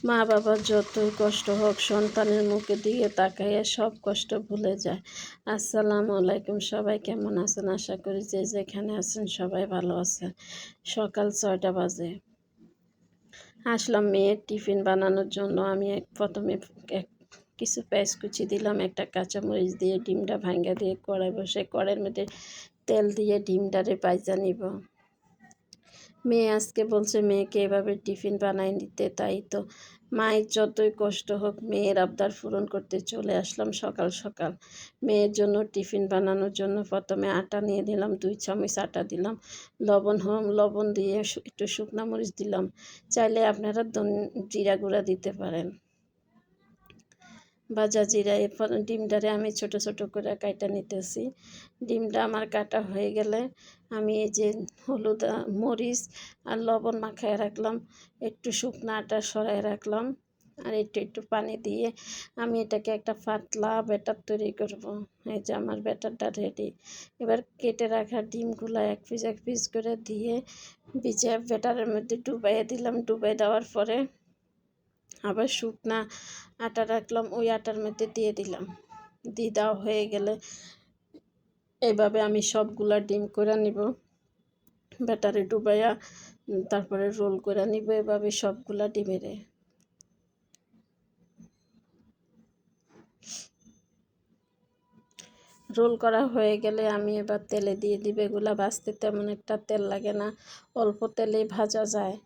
মা বাবার যতই কষ্ট হোক সন্তানের মুখে দিয়ে তাকাইয়া সব কষ্ট ভুলে যায়। আসসালামু আলাইকুম, সবাই কেমন আছেন? আশা করি যে যেখানে আছেন সবাই ভালো আছেন। সকাল ছয়টা বাজে। আসলাম মেয়ের টিফিন বানানোর জন্য। আমি প্রথমে কিছু পেঁয়াজ কুচি দিলাম, একটা কাঁচামরিচ দিয়ে, ডিমটা ভাঙ্গা দিয়ে কড়াই বসে। কড়াইয়ের মধ্যে তেল দিয়ে ডিমটারে পাইজা নিব। মেয়ে আজকে বলছে, মেয়েকে এভাবে টিফিন বানাই নিতে, তাই তো। মায়ের যতই কষ্ট হোক, মেয়ের আবদার পূরণ করতে চলে আসলাম সকাল সকাল। মেয়ের জন্য টিফিন বানানোর জন্য প্রথমে আটা নিয়ে দিলাম দুই চামচ আটা দিলাম, লবণ হোম, লবণ দিয়ে একটু শুকনো মরিচ দিলাম। চাইলে আপনারা জিরা গুঁড়া দিতে পারেন। ভাজা জিরা এরপর ডিমটারে আমি ছোট ছোট করে কাটা নিতেছি। ডিমটা আমার কাটা হয়ে গেলে আমি এই যে হলুদ মরিচ আর লবণ মাখায় রাখলাম, একটু শুকনো আটা সরাই রাখলাম আর একটু একটু পানি দিয়ে আমি এটাকে একটা পাতলা ব্যাটার তৈরি করব। এই যে আমার ব্যাটারটা রেডি এবার কেটে রাখা ডিমগুলো এক পিস এক পিস করে দিয়ে বিচে ব্যাটারের মধ্যে ডুবাইয়ে দিলাম। ডুবাই দেওয়ার পরে আবার শুকনা আটা রাখলাম, ওই আটার মধ্যে দিয়ে দিলাম। দিয়ে দেওয়া হয়ে গেলে এভাবে আমি সবগুলা ডিম করে নিব, ব্যাটারে ডুবাইয়া তারপরে রোল করে নিব, এভাবে সবগুলা ডিমেরে। রোল করা হয়ে গেলে আমি এবার তেলে দিয়ে দিবে, এগুলা ভাজতে তেমন একটা তেল লাগে না, অল্প তেলেই ভাজা যায়।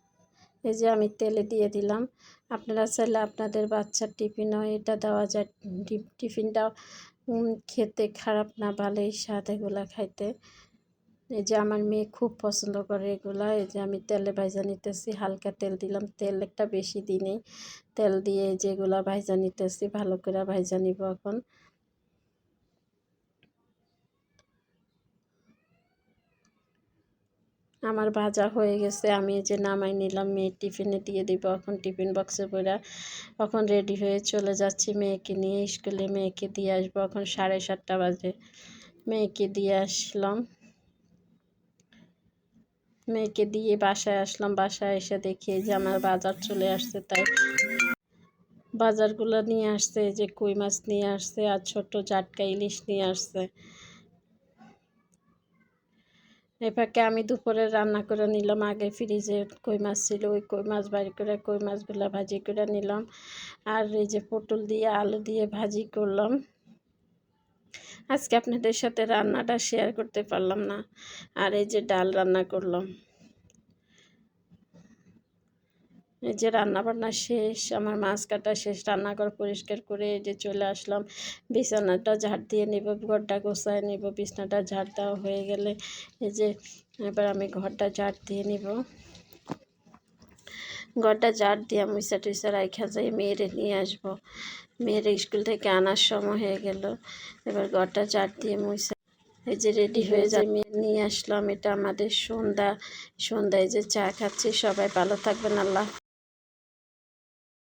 এই যে আমি তেলে দিয়ে দিলাম। আপনারা চাইলে আপনাদের বাচ্চার টিফিনও এটা দেওয়া যায়। টিফিনটাও খেতে খারাপ না ভালোই স্বাদ এগুলা খাইতে। এই যে আমার মেয়ে খুব পছন্দ করে এগুলা। এই যে আমি তেলে ভাইজা নিতেছি, হালকা তেল দিলাম। তেল একটা বেশি দিই তেল দিয়ে যেগুলা ভাইজা নিতেছি, ভালো করে ভাইজা নিব এখন। আমার ভাজা হয়ে গেছে, আমি যে নামাই নিলাম, মেয়ের টিফিনে দিয়ে দিব। এখন টিফিন বক্সে পড়া এখন রেডি হয়ে চলে যাচ্ছি মেয়েকে নিয়ে স্কুলে। মেয়েকে দিয়ে আসব এখন সাড়ে সাতটা বাজে। মেয়েকে দিয়ে আসলাম। মেয়েকে দিয়ে বাসায় আসলাম। বাসায় এসে দেখি যে আমার বাজার চলে আসছে, তাই বাজারগুলো নিয়ে আসছে যে কই মাছ নিয়ে আসছে আর ছোট জাটকা ইলিশ নিয়ে আসছে। এপাকে আমি দুপুরে রান্না করে নিলাম, আগে ফ্রিজে কই মাছ ছিল, ওই কই মাছ বাড়ি করে কই মাছগুলো ভাজি করে নিলাম। আর এই যে পটল দিয়ে আলু দিয়ে ভাজি করলাম। আজকে আপনাদের সাথে রান্নাটা শেয়ার করতে পারলাম না। আর এই যে ডাল রান্না করলাম এই যে রান্না বান্না শেষ, আমার মাছ কাটা শেষ, রান্নাঘর পরিষ্কার করে এই যে চলে আসলাম। বিছানাটা ঝাড় দিয়ে নিব, ঘরটা গোছায় নিব, বিছানাটা ঝাড় দেওয়া হয়ে গেলে এই যে এবার আমি ঘরটা ঝাড় দিয়ে নিব। ঘরটা ঝাড় দিয়ে মুইসা টুইসা রাইখা যাই, মেয়েরে নিয়ে আসব। মেয়ের স্কুল থেকে আনার সময় হয়ে গেল। এবার ঘরটা ঝাড় দিয়ে মুইসা এই যে রেডি হয়ে যায় মেয়ে নিয়ে আসলাম। এটা আমাদের সন্ধ্যা, সন্ধ্যায় যে চা খাচ্ছি, সবাই ভালো থাকবেন, আল্লাহ